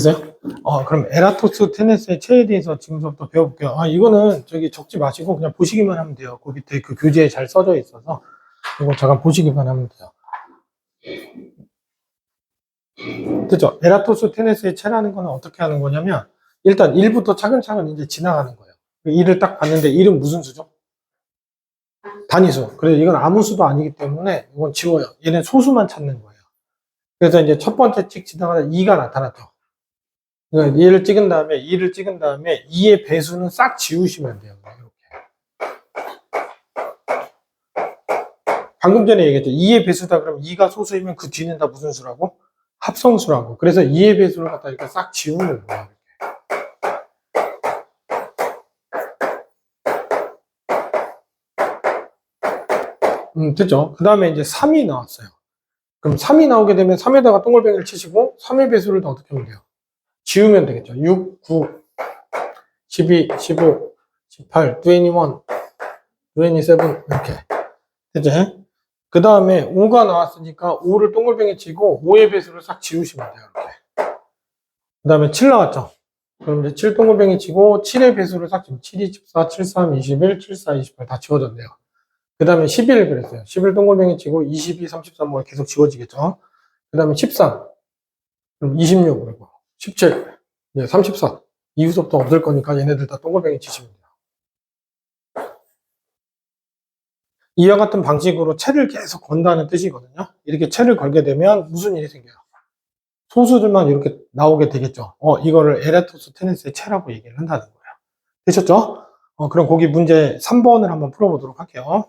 됐어요? 어, 그럼 에라토스 테네스의 체에 대해서 지금부터 배워볼게요. 아, 이거는 저기 적지 마시고 그냥 보시기만 하면 돼요. 그 밑에 그 교재에 잘 써져 있어서 이거 잠깐 보시기만 하면 돼요. 그죠? 에라토스 테네스의 체라는 거는 어떻게 하는 거냐면 일단 1부터 차근차근 이제 지나가는 거예요. 1을 딱 봤는데 1은 무슨 수죠? 단위수. 그래서 이건 아무 수도 아니기 때문에 이건 지워요. 얘는 소수만 찾는 거예요. 그래서 이제 첫 번째 찍 지나가다 2가 나타났죠. 그러니까 2를 찍은 다음에 2를 찍은 다음에 2의 배수는 싹 지우시면 돼요. 이렇게. 방금 전에 얘기했죠. 2의 배수다 그러면 2가 소수이면 그 뒤는 다 무슨 수라고? 합성수라고. 그래서 2의 배수를 갖다 이렇게 싹 지우는 거예요. 음, 됐죠. 그 다음에 이제 3이 나왔어요. 그럼 3이 나오게 되면 3에다가 동글뱅이를 치시고 3의 배수를 더 어떻게 하면 돼요? 지우면 되겠죠. 6, 9, 12, 15, 18, 21, 27 이렇게 됐죠? 그 다음에 5가 나왔으니까 5를 동글뱅이 치고 5의 배수를 싹 지우시면 돼요. 이렇게. 그 다음에 7 나왔죠? 그럼 이제 7 동글뱅이 치고 7의 배수를 싹 지우면 7, 2, 14, 7, 3, 21, 7, 4, 28 다 지워졌네요. 그 다음에 11 그랬어요. 11 동글뱅이 치고 22, 33, 뭐 계속 지워지겠죠? 그 다음에 13, 그럼 26 그리고 17, 예, 34. 이후 수업도 없을 거니까 얘네들 다 동글뱅이 치시면 돼요. 이와 같은 방식으로 채를 계속 건다는 뜻이거든요. 이렇게 채를 걸게 되면 무슨 일이 생겨요? 소수들만 이렇게 나오게 되겠죠. 어, 이거를 에레토스 테니스의 채라고 얘기를 한다는 거예요. 되셨죠? 어, 그럼 거기 문제 3번을 한번 풀어보도록 할게요.